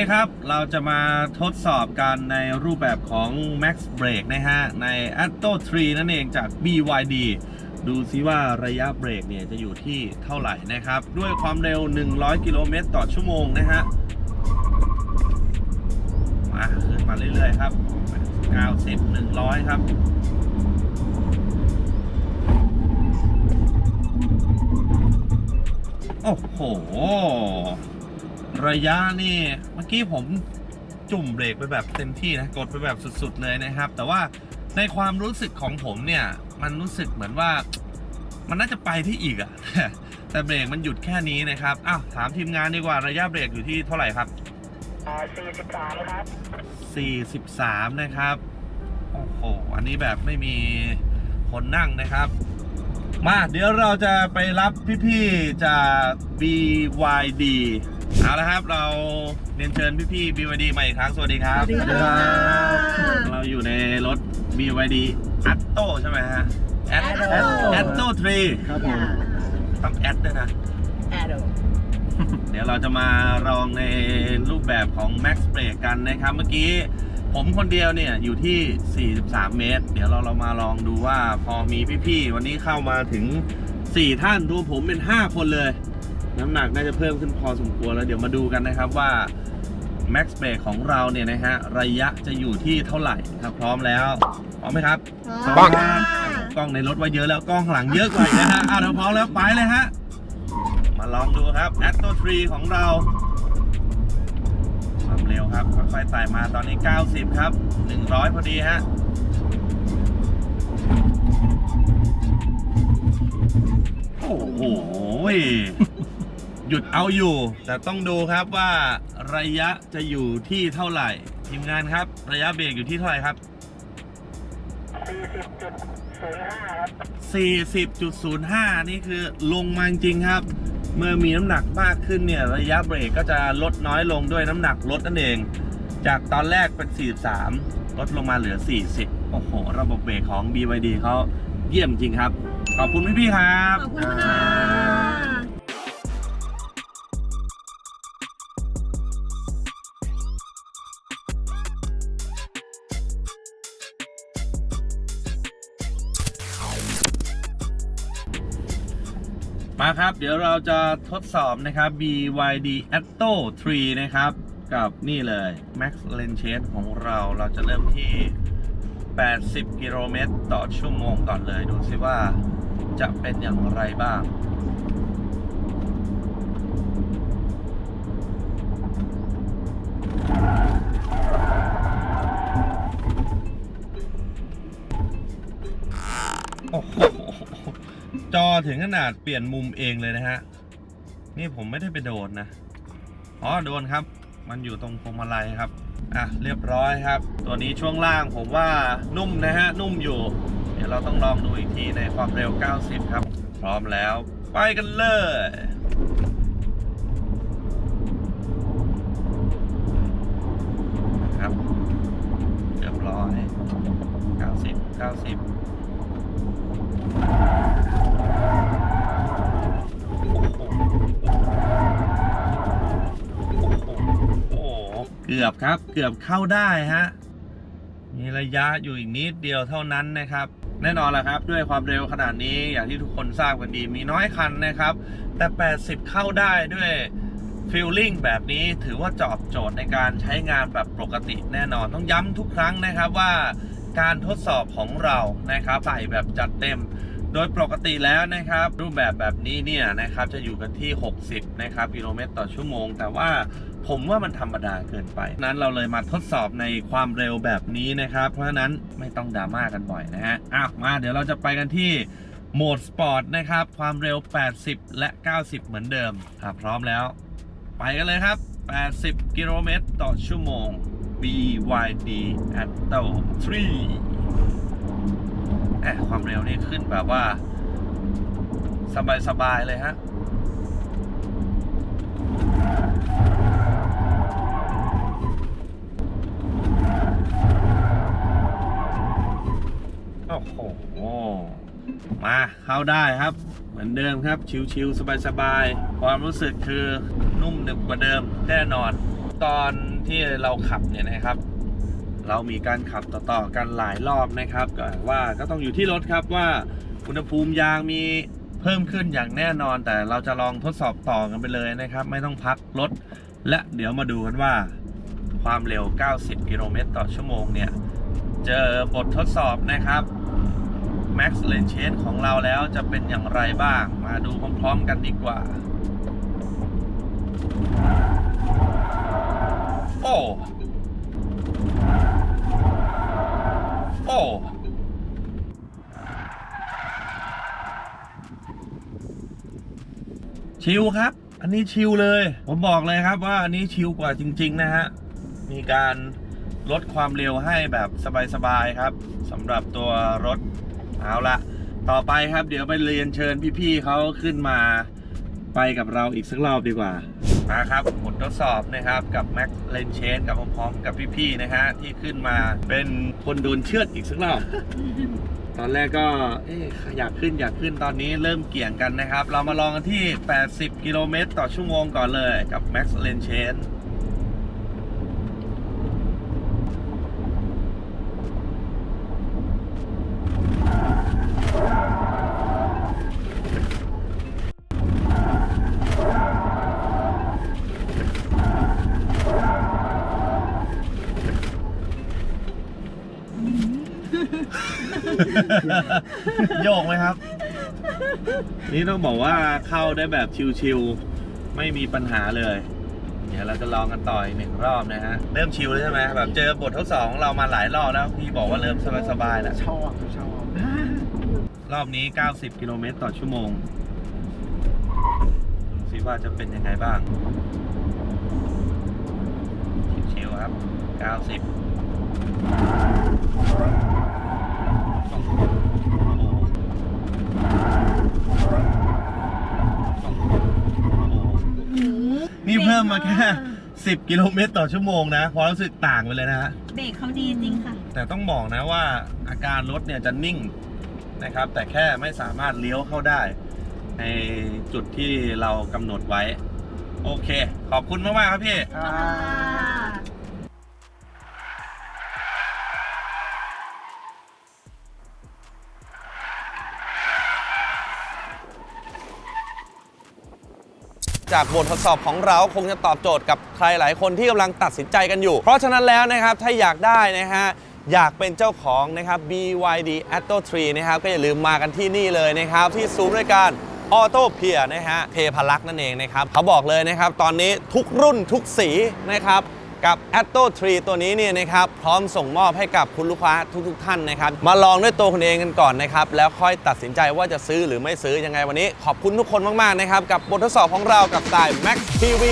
คครับ เราจะมาทดสอบกันในรูปแบบของ Max Brake นะฮะ ใน Atto 3 นั่นเองจาก BYD ดูซิว่าระยะเบรกเนี่ยจะอยู่ที่เท่าไหร่นะครับ ด้วยความเร็ว 100 กิโลเมตรต่อชั่วโมงนะฮะ มาขึ้นมาเรื่อยๆครับ 90 100 ครับโอ้โห ระยะนี่เมื่อกี้ผมจุ่มเบรกไปแบบเต็มที่นะกดไปแบบสุด ๆ เลยนะครับ แต่ว่าในความรู้สึกของผมเนี่ย มันรู้สึกเหมือนว่า มันน่าจะไปที่อีกอะแต่เบรกมันหยุดแค่นี้นะครับอ้าวถามทีมงานดีกว่าระยะเบรกอยู่ที่เท่าไหร่ครับอ่า43ครับ 43 นะครับ โอ้โห อันนี้แบบไม่มีคนนั่งนะครับ มาเดี๋ยวเราจะไปรับพี่ ๆ จาก BYD เอาละครับเราเรียนเชิญพี่ๆ BYD มาอีกครั้งสวัสดีครับ สวัสดีค่ะเราอยู่ในรถ BYD Atto ใช่ไหมฮะ Atto Atto Atto 3ครับผมต้องแอดด้วยนะ แอดโเดี๋ยวเราจะมาลองในรูปแบบของ Max Brake กันนะครับ เมื่อกี้ผมคนเดียวเนี่ยอยู่ที่ 43 เมตร เดี๋ยวเราเรามาลองดูว่าพอมีพี่ๆ วันนี้เข้ามาถึง 4 ท่านรวมผมเป็น 5 คนเลย น้ำหนักน่าจะเพิ่มขึ้นพอสมควรแล้วเดี๋ยวมาดูกันนะครับว่า Max Brake ของเราเนี่ยนะฮะระยะจะอยู่ที่เท่าไหร่ครับพร้อมแล้วพร้อมไหมครับปังกล้องในรถไว้เยอะแล้วกล้องข้างหลังเยอะกว่าอีกนะฮะอะเราพร้อมแล้วไปเลยฮะมาลองดูครับ Atto 3ของเราความเร็วครับค่อยๆไต่มาตอนนี้ 90 ครับ 100 พอดีฮะโอ้โห หยุดเอาอยู่ แต่ต้องดูครับว่าระยะจะอยู่ที่เท่าไหร่ ทีมงานครับ ระยะเบรกอยู่ที่เท่าไหร่ครับ 40.05 ครับ 40.05 นี่คือลงมาจริงครับ เมื่อมีน้ำหนักมากขึ้นเนี่ย ระยะเบรกก็จะลดน้อยลงด้วยน้ำหนักลดนั่นเอง จากตอนแรกเป็น 43 ลดลงมาเหลือ 40 โอ้โห ระบบเบรกของ BYD เขาเยี่ยมจริงครับ ขอบคุณพี่ๆครับ ขอบคุณค่ะ มาครับ เดี๋ยวเราจะทดสอบนะครับ BYD Atto 3 นะครับ กับนี่เลย Max l a n g e ของเราเราจะเริ่มที่ 80 กิโลเมตรต่อชั่วโมงก่อนเลย ดูซิว่าจะเป็นอย่างไรบ้าง ถึงขนาดเปลี่ยนมุมเองเลยนะฮะ นี่ผมไม่ได้ไปโดนนะ อ๋อโดนครับ มันอยู่ตรงพวงมาลัยครับ อะเรียบร้อยครับ ตัวนี้ช่วงล่างผมว่านุ่มนะฮะ นุ่มอยู่ เดี๋ยวเราต้องลองดูอีกทีในความเร็ว 90 ครับ พร้อมแล้ว ไปกันเลยครับ เรียบร้อย 90 90 กือบครับ เกือบเข้าได้ฮะมีระยะอยู่อีกนิดเดียวเท่านั้นนะครับ แน่นอนแหละครับ ด้วยความเร็วขนาดนี้อย่างที่ทุกคนทราบกันดีมีน้อยคันนะครับ แต่ 80 เข้าได้ด้วยฟีลลิ่งแบบนี้ถือว่าจอบโจทย์ในการใช้งานแบบปกติแน่นอนต้องย้ำทุกครั้งนะครับว่าการทดสอบของเรานะครับใส่แบบจัดเต็ม โดยปกติแล้วนะครับ รูปแบบแบบนี้เนี่ยนะครับจะอยู่กันที่ 60 นะครับกิโลเมตรต่อชั่วโมง แต่ว่า ผมว่ามันธรรมดาเกินไป นั้นเราเลยมาทดสอบในความเร็วแบบนี้นะครับ เพราะฉะนั้นไม่ต้องดราม่ากันบ่อยนะฮะอะมาเดี๋ยวเราจะไปกันที่โหมดสปอร์ตนะครับ ความเร็ว 80 และ 90 เหมือนเดิมถ้าพร้อมแล้ว ไปกันเลยครับ 80 กิโลเมตรต่อชั่วโมง BYD Atto 3แอบความเร็วนี่ขึ้นแบบว่า สบาย ๆ เลยฮะ โอ้โหมาเข้าได้ครับ เหมือนเดิมครับชิวๆสบายๆ ความรู้สึกคือนุ่มหนึบกว่าเดิมแน่นอน ตอนที่เราขับเนี่ยนะครับ เรามีการขับต่อๆกันหลายรอบนะครับก็ว่าก็ต้องอยู่ที่รถครับว่าอุณหภูมิยางมีเพิ่มขึ้นอย่างแน่นอน แต่เราจะลองทดสอบต่อกันไปเลยนะครับ ไม่ต้องพักรถ และเดี๋ยวมาดูกันว่า ความเร็ว 90 กิโลเมตรต่อชั่วโมงเนี่ย เจอบททดสอบนะครับ Max l a n Change ของเราแล้วจะเป็นอย่างไรบ้าง มาดูพร้อมๆกันดีกว่า โอ้ โอ้ชิลครับ อันนี้ชิลเลย ผมบอกเลยครับว่าอันนี้ชิลกว่าจริง ๆ นะฮะ มีการลดความเร็วให้แบบสบาย ๆ ครับสำหรับตัวรถ เอาละต่อไปครับเดี๋ยวไปเรียนเชิญพี่ๆเขาขึ้นมาไปกับเราอีกสักรอบดีกว่ามาครับผลทดสอบนะครับกับ Max l a n c h a n กับพร้อมๆกับพี่ๆนะฮะที่ขึ้นมาเป็นคนโดนเชือดอีกสักรอบตอนแรกก็เอ๊ะอยากขึ้นอยากขึ้นตอนนี้เริ่มเกี่ยงกันนะครับ เรามาลองกันที่ 80 กิโลเมตรต่อชั่วโมงก่อนเลยกับ Max l a n c h a n โยกไหมครับ นี่ต้องบอกว่าเข้าได้แบบชิวๆไม่มีปัญหาเลย เดี๋ยวเราจะลองกันต่ออีกหนึ่งรอบนะฮะ เริ่มชิวแล้วใช่ไหมแบบเจอบททดสอบของเรามาหลายรอบแล้ว พี่บอกว่าเริ่มสบายๆแล้ว ชอบชอบรอบนี้ 90 กิโลเมตรต่อชั่วโมงดูสิว่าจะเป็นยังไงบ้าง ชิวๆครับ 90 นี่เพิ่มมาแค่ 10 กิโลเมตรต่อชั่วโมงนะความรู้สึกต่างไปเลยนะฮะ เบรกเขาดีจริงค่ะ แต่ต้องบอกนะว่าอาการรถเนี่ยจะนิ่งนะครับ แต่แค่ไม่สามารถเลี้ยวเข้าได้ ในจุดที่เรากำหนดไว้ โอเค ขอบคุณมาก ๆ ครับพี่ จากบททดสอบของเราคงจะตอบโจทย์กับใครหลายคนที่กำลังตัดสินใจกันอยู่ เพราะฉะนั้นแล้วนะครับถ้าอยากได้นะฮะอยากเป็นเจ้าของนะครับ BYD Atto 3นะครับก็อย่าลืมมากันที่นี่เลยนะครับ ที่ศูนย์บริการออโต้เพียนะฮะเทพลักษ์นั่นเองนะครับเขาบอกเลยนะครับ ตอนนี้ทุกรุ่นทุกสีนะครับ กับ Atto 3 ตัวนี้เนี่ยนะครับพร้อมส่งมอบให้กับคุณลูกค้าทุกๆทท่านนะครับ มาลองด้วยตัวคุณเองกันก่อนนะครับ แล้วค่อยตัดสินใจว่าจะซื้อหรือไม่ซื้อยังไงวันนี้ ขอบคุณทุกคนมากๆนะครับกับบททดสอบของเรากับสาย Max TV